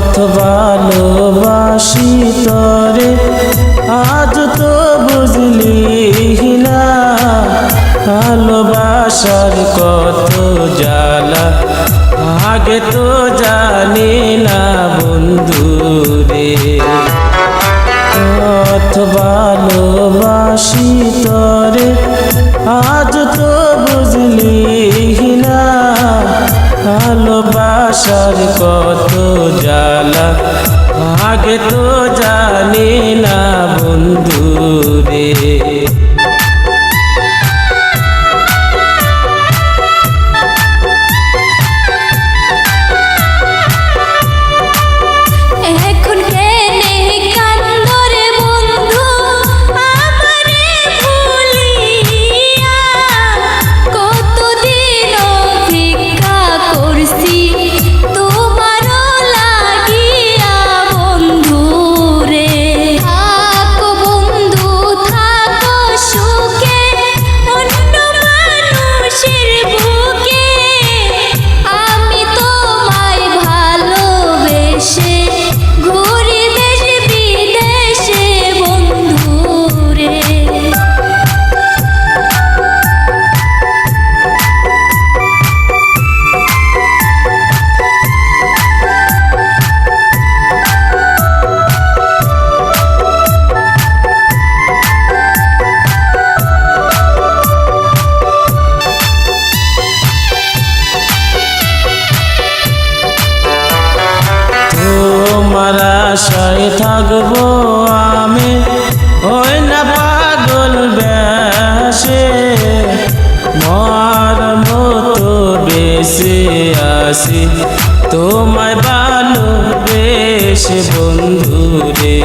পথ ভালোবাসি তরে। আজ তো বুঝলি না, ভালোবাসার কত জ্বালা। আগে তো জানি না বন্ধু রে। পথ ভালোবাসি তরে। আজ তো বুঝলি না ভালোবাসার কত জ্বালা? আগে তো জানি না বন্ধু রে আশায় থাকব আমি। ওই না পাগল বেশে মর মতো বেশি আসি তোমায় ভালো বেশ বন্ধু রে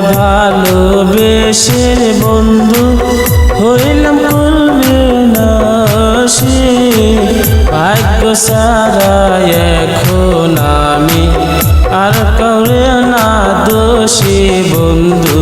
তোমায় ভালোবেসে বন্ধু হইলাম করবে না সে ভাগ্য সারা এখন আমি আর করে না দোষী বন্ধু